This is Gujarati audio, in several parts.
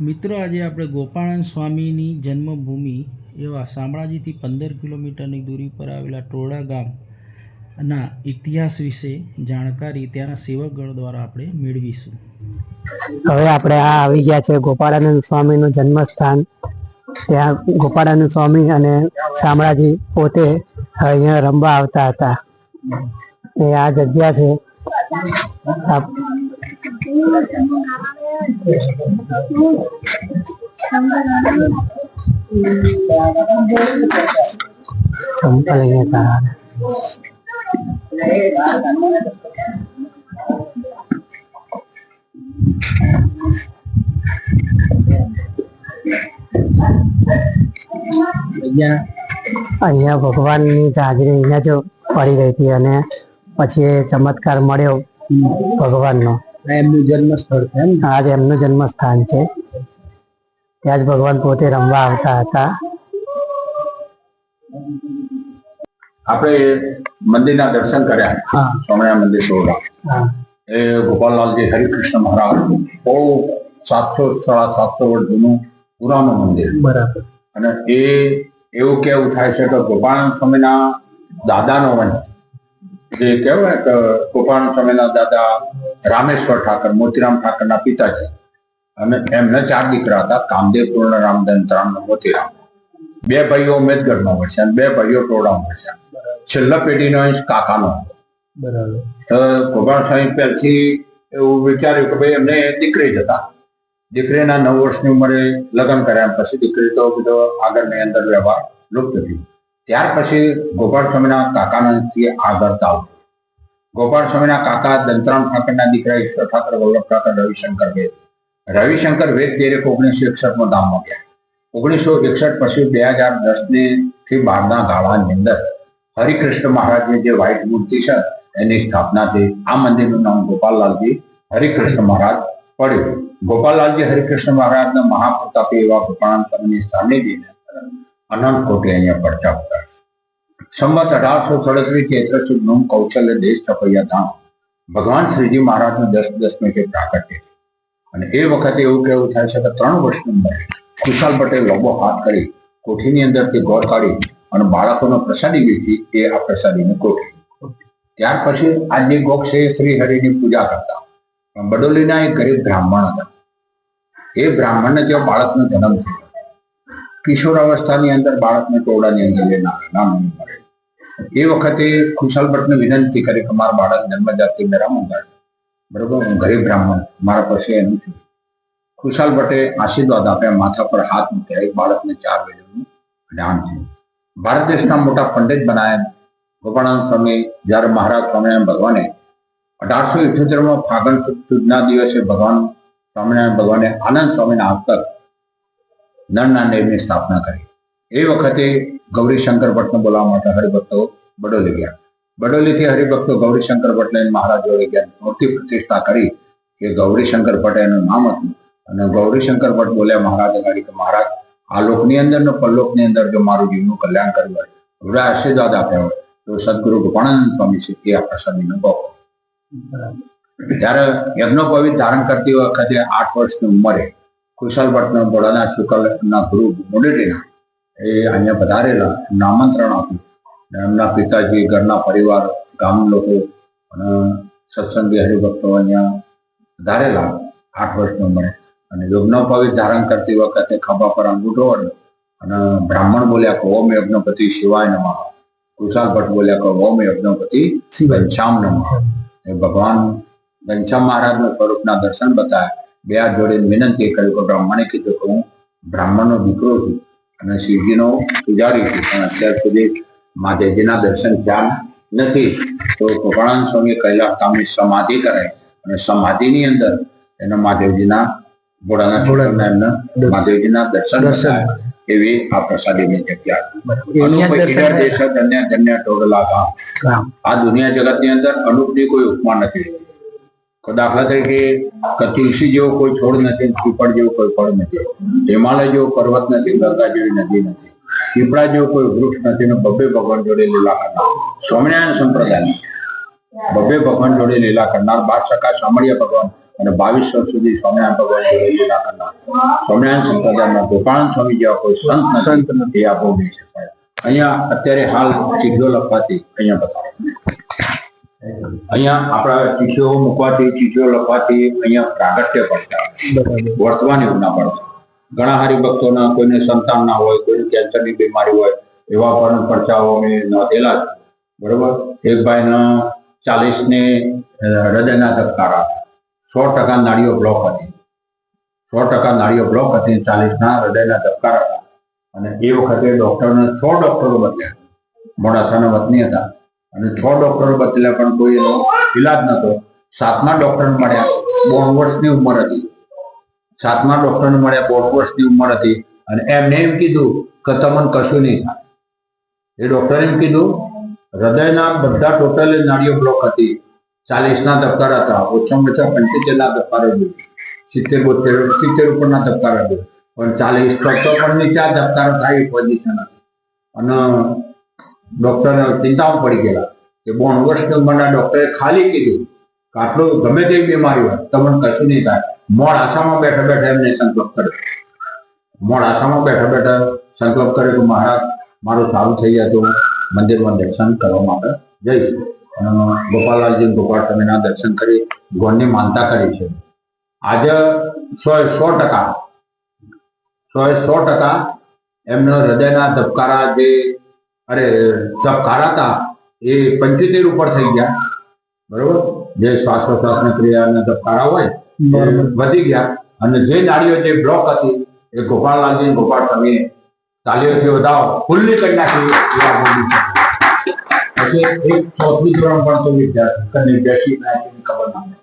મિત્રો આજે આપણે ગોપાળન સ્વામીની જન્મભૂમિ એવા શામળાજીથી પંદર કિલોમીટરની દૂરી પર આવેલા ટોળા ગામના ઇતિહાસ વિશે જાણકારી ત્યાંના સેવકગણ દ્વારા આપણે મેળવીશું. હવે આપણે આ આવી ગયા છે ગોપાળાનંદ સ્વામીનું જન્મસ્થાન. ત્યાં ગોપાળાનંદ સ્વામી અને શામળાજી પોતે અહીંયા રમવા આવતા હતા. એ આ જગ્યા છે. આ ચંપલ અહીંયા તારા અહીંયા ભગવાનની હાજરી અહીંયા જ પડી રહી હતી અને પછી એ ચમત્કાર મળ્યો ભગવાનનો. એમનું જન્મ સ્થળ છે આજ એમનું જન્મ સ્થાન છે. ત્યાં જ ભગવાન પોતે રમવા આવતા હતા. આપણે મંદિરના દર્શન કર્યા. હા. મંદિર ટોળા હા. એ ગોપાલલાલજી હરિકૃષ્ણ મહારાજ બહુ સાતસો સાડા સાતસો વર્ષ જૂનું પુરાનું મંદિર. બરાબર. અને એ એવું કેવું થાય છે કે ગોપાલ સ્વામીના દાદાનો વંશ. જે કહેવાય કે ગોપાલ સમયના દાદા રામેશ્વર ઠાકર મોતીરામ ઠાકરના પિતાજી. અને એમને ચાર દીકરા હતા કામદેવ પૂર્ણ રામદંતરામ મોતીરામ. બે ભાઈઓ મેદગઢમાં વસ્યા અને બે ભાઈઓ ટોળામાં વસ્યા છેલ્લા પેઢીનો અંશ કાકાનો નો બરાબર. તો ગોપાલ સ્વામી પહેલથી એવું વિચાર્યું કે ભાઈ એમને દીકરી જ હતા. દીકરીના નવ વર્ષની ઉંમરે લગ્ન કર્યા પછી દીકરી તો બધો આગળની અંદર વ્યવહાર લુપ્ત થયો. ત્યાર પછી ગોપાલ સ્વામીના કાકાના આગળ તાવ ગોપાલ સ્વામીના કાકા દંતરામ ઠાકરના દીકરા ઈશ્વર ઠાકર વલ્લભ ઠાકર રવિશંકર વેદ. રવિશંકર વેદ તેરે ઓગણીસો એકસઠમાં ગામમાં ગયા. ઓગણીસો એકસઠ પછી બે હજાર દસની થી બારના ગાળાની અંદર હરિકૃષ્ણ મહારાજની જે વ્હાઇટ મૂર્તિ છે એની સ્થાપના થઈ આ મંદિરનું નામ ગોપાલલાલજી હરિકૃષ્ણ મહારાજ પડ્યું. ગોપાલલાલજી હરિકૃષ્ણ મહારાજના મહાપ્રતાપી એવા ગોપાલ સ્વામીની સાનિધ્યને અનંત કોટી અહીંયા પડતા હતા. સંવત અઢારસો સડત્રીસ ચૈત્ર સુદ નોમ કૌશલ્ય દેશ છપૈયા ધામ. ભગવાન શ્રીજી મહારાજનું દસ દસમી કે પ્રાકટ્ય અને એ વખતે એવું કેવું થાય છે કે ત્રણ વર્ષની ઉંમરે. કુશાલ પટેલ લોબો હાથ કરી કોઠીની અંદરથી ગોળ કાઢી અને બાળકોનો પ્રસાદી વેચી એ આ પ્રસાદીને કોઠી ત્યાર પછી આજે એ શ્રી હરિની પૂજા કરતા. બડોલીના એક ગરીબ બ્રાહ્મણ હતા. એ બ્રાહ્મણને ત્યાં બાળકનો જન્મ થયો. કિશોર અવસ્થાની અંદર બાળકને ટોળાની અંદર લઈને નાનું મળે એ વખતે ખુશાલ ભટ્ટને વિનંતી કરી કે મારા બાળક જન્મજાતિ મેરા મંગાડ બરોબર, હું ગરીબ બ્રાહ્મણ, મારા પાસે એનું છું. ખુશાલ ભટ્ટે આશીર્વાદ આપ્યા, માથા પર હાથ મૂક્યા, એક બાળકને ચાર વેદનું જ્ઞાન થયું. ભારત દેશના મોટા પંડિત બનાયા. ગોપાળાનંદ સ્વામી, જ્યારે મહારાજ સ્વામિનારાયણ ભગવાને અઢારસો ઇઠ્યોતેરમાં ફાગણ સુદ સુદના દિવસે ભગવાન સ્વામિનારાયણ ભગવાને આનંદ સ્વામીના હાથ નળના નેમની સ્થાપના કરી. એ વખતે ગૌરીશંકર ભટ્ટને બોલાવવા માટે હરિભક્તો બડોલી ગયા. બડોલીથી હરિભક્તો ગૌરીશંકર ભટ્ટ લઈને મહારાજ જોડે ગયા. મૂર્તિ પ્રતિષ્ઠા કરી. એ ગૌરીશંકર ભટ્ટ એનું નામ હતું. અને ગૌરીશંકર ભટ્ટ બોલ્યા મહારાજ ગાડી કે મહારાજ આ લોકની અંદર ને પલ્લોકની અંદર જો મારું જીવનું કલ્યાણ કર્યું હોય એવડા આશીર્વાદ આપ્યા હોય તો સદગુરુ ગોપાનંદ સ્વામી છે એ આ પ્રસાદીનો અનુભવ જ્યારે યજ્ઞોપવિત ધારણ કરતી વખતે આઠ વર્ષની ઉંમરે કુશલ ભટ્ટના બોડાના શુકલના ગુરુ મુડેટીના એ અહીંયા વધારેલા એમને આમંત્રણ આપ્યું એમના પિતાજી ઘરના પરિવાર ગામ લોકો અને સત્સંગી હરિભક્તો અહીંયા વધારેલા આઠ વર્ષની ઉંમરે. અને યજ્ઞોપવિત ધારણ કરતી વખતે ખભા પર અંગૂઠો અડ્યો અને બ્રાહ્મણ બોલ્યા કે ઓમ યજ્ઞપતિ શિવાય નમઃ. કુશાલ ભટ્ટ બોલ્યા કે ઓમ યજ્ઞપતિ ઘનશ્યામ નમઃ. ભગવાન ઘનશ્યામ મહારાજના સ્વરૂપના દર્શન બતાવ્યા. બે હાથ જોડીને વિનંતી કરી કે બ્રાહ્મણે કીધું કે હું બ્રાહ્મણનો દીકરો છું અને શિવજીનો પૂજારી છું. પણ અત્યાર સુધી મહાદેવજીના દર્શન થયા નથી. તો ભગવાન સ્વામી કૈલાસ ધામની સમાધિ કરાય. અને સમાધિની અંદર એના મહાદેવજીના ભોળાના એમના મહાદેવજીના દર્શન બતાવ્યા એવી આ પ્રસાદીની જગ્યા. દેશ ધન્ય ગામ ગામ આ દુનિયા જગતની અંદર અનુપની કોઈ ઉપમા નથી. દાખલા તરીકે તુલસી જેવો કોઈ છોડ નથી પીપળ જેવો કોઈ ફળ નથી હિમાલય જેવો પર્વત નથી ગંગા જેવી નદી નથી પીપળા જેવો કોઈ વૃક્ષ નથી ને બબ્બે ભગવાન જોડે લીલા કરનાર સ્વામિનારાયણ સંપ્રદાય બબ્બે ભગવાન જોડે લીલા કરનાર બાર સકા સામળિયા ભગવાન અને બાવીસ વર્ષ સુધી સ્વામિનારાયણ ભગવાન જોડે લીલા કરનાર. સ્વામિનારાયણ સંપ્રદાયમાં ગોપાલ સ્વામી જેવા કોઈ સંત નથી એ આ શકાય. અહીંયા અત્યારે હાલ ચીઠીઓ લખવાથી અહીંયા બતાવો. અહીંયા આપણા ચીઠીઓ મૂકવાથી ચીઠીઓ લખવાથી અહીંયા પ્રાગટ્ય પડતા વર્તમાન એવું ના પડતું ઘણા હરિભક્તોના કોઈને સંતાન ના હોય કોઈને કેન્સરની બીમારી હોય એવા પણ પરચાઓ અમે નોંધેલા છે. બરોબર? એક ભાઈના ચાલીસ ને હૃદયના ધબકારા હતા. સો ટકા નાળીઓ બ્લોક હતી. સો ટકા નાળીઓ બ્લોક હતી ચાલીસના હૃદયના ધબકારા હતા. અને એ વખતે ડૉક્ટરને છ ડૉક્ટરો બદલ્યા મોડાસાના વતની હતા. અને છ ડોક્ટરો બદલ્યા પણ કોઈ એનો ઈલાજ નતો. સાતમા ડોક્ટર મળ્યા બોણ વર્ષની ઉંમર હતી. સાતમા ડોક્ટરને મળ્યા બોણ વર્ષની ઉંમર હતી. અને એમને એમ કીધું કે તમને કશું નહીં થાય. એ ડોક્ટરે એમ કીધું, હૃદયના બધા ટોટલ નાડીઓ બ્લોક હતી. ચાલીસના ધબકાર હતા. ઓછામાં ઓછા પંચોતેરના ધબકાર હતું. સિત્તેર બોતેર સિત્તેર ઉપરના ધબકાર હતું. પણ ચાલીસ કરતો પણ નીચા ધબકાર થાય પોઝિશન હતી. અને ડોક્ટર ચિંતામાં પડી ગયેલા. કે બોણ વર્ષની ઉંમરના ડોક્ટરે ખાલી કીધું કે આટલું ગમે તેવી બીમારી હોય, તમને કશું નહીં થાય. મોડ આશામાં બેઠા બેઠા એમને સંકલ્પ કર્યો. મોડ આશામાં બેઠા બેઠા સંકલ્પ કર્યો કે મહારાજ, મારું સારું થઈ જાય તો મંદિરમાં દર્શન કરવા માટે જઈશ. અને ગોપાલાલજી ગોપાલ સ્વામીના દર્શન કરી ભગવાનની માનતા કરી છે. આજે સો સો ટકા, સો સો ટકા એમનો હૃદયના ધબકારા જે અરે ધબકારા હતા એ પંચોતેર ઉપર થઈ ગયા. બરોબર? જે શ્વાસોશ્વાસની ક્રિયાના ધબકારા હોય વધી ગયા. અને જે નાળીઓ જે બ્લોક હતી એ ગોપાલલાલજી ગોપાલ તમે તાલીઓથી વધાવો ખુલ્લી કરી નાખી પછી એક ચોથું ધોરણ ભણતો વિદ્યાર્થી બેસી નાખીને ખબર ના પડે.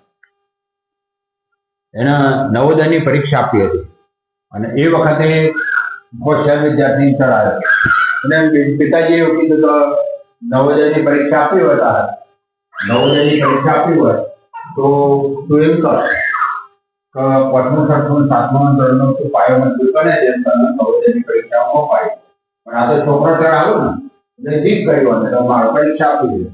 નવોદયની પરીક્ષા આપી હતી. અને એ વખતે હોશિયાર વિદ્યાર્થી ચડાયો અને પિતાજીએ એવું કીધું કે નવોદયની પરીક્ષા આપી હોય તારે. નવોદયની પરીક્ષા આપી હોય તો તું એમ કર પાંચમું છઠ્ઠું સાતમું ધોરણનો તું પાયો મજબૂત છે, એમ તને નવોદયની પરીક્ષામાં અપાય પણ આ તો છોકરો ચડાવ્યો ને, એટલે જીત કર્યો અને તમારો પરીક્ષા આપી દે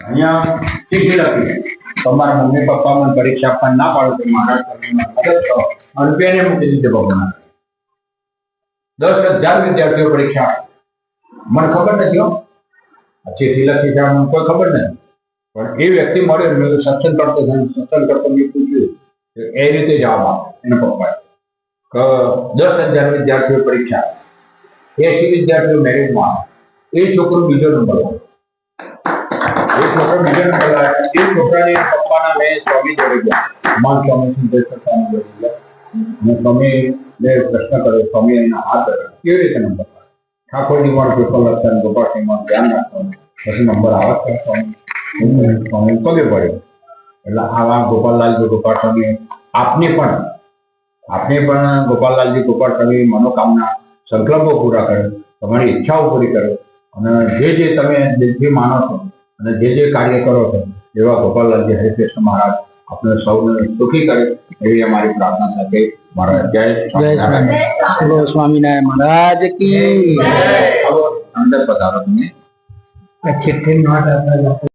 અહીંયા ચીઠી લખી તમારા મમ્મી પપ્પા મને પરીક્ષા આપવા ના પાડો તો મારા મદદ કરો. અને પેને મૂકી દીધે ભગવાન. દસ હજાર વિદ્યાર્થીઓ પરીક્ષા આપી. મને ખબર નથી હો. આ ચીઠી લખી છે મને કોઈ ખબર નથી. પણ એ વ્યક્તિ મળ્યો ને મેં કીધું સત્સંગ કરતો હતો સત્સંગ કરતો મેં પૂછ્યું. કે એ રીતે જવાબ આપે, એના પપ્પાએ કે દસ હજાર વિદ્યાર્થીઓ પરીક્ષા આપી. એસી વિદ્યાર્થીઓ મેરિટમાં આવે. એ છોકરો બીજો નંબર આવે એ છોકરો બીજો નંબર આવે એ છોકરાને પપ્પાના મેં સ્વામી જોડે ગયા. માન સ્વામી સિદ્ધેશ્વર સ્વામી જોડે ગયા. હું સ્વામી ને પ્રશ્ન કર્યો, સ્વામી, એના હાથ ધર્યા કેવી રીતે નંબર આવે ઠાકોરજી માં પેપર લખતા ગોપાળજી માં ધ્યાન રાખવાનું. પછી નંબર કરે સ્વામી. પગે પડ્યો એટલે આવા ગોપાલલાલજી ગોપાલ સ્વામી આપને પણ આપને પણ ગોપાલલાલજી ગોપાલ મનોકામના સંકલ્પો પૂરા કરે, તમારી ઈચ્છાઓ પૂરી કરે. અને જે જે તમે દિલથી માનો છો અને જે જે કાર્ય કરો છો, એવા ગોપાલલાલજી હરિકૃષ્ણ મહારાજ આપણે સૌને સુખી કરે એવી અમારી પ્રાર્થના સાથે જય સ્વામિનારાયણ. મહારાજ કી અંદર પધારો તમે.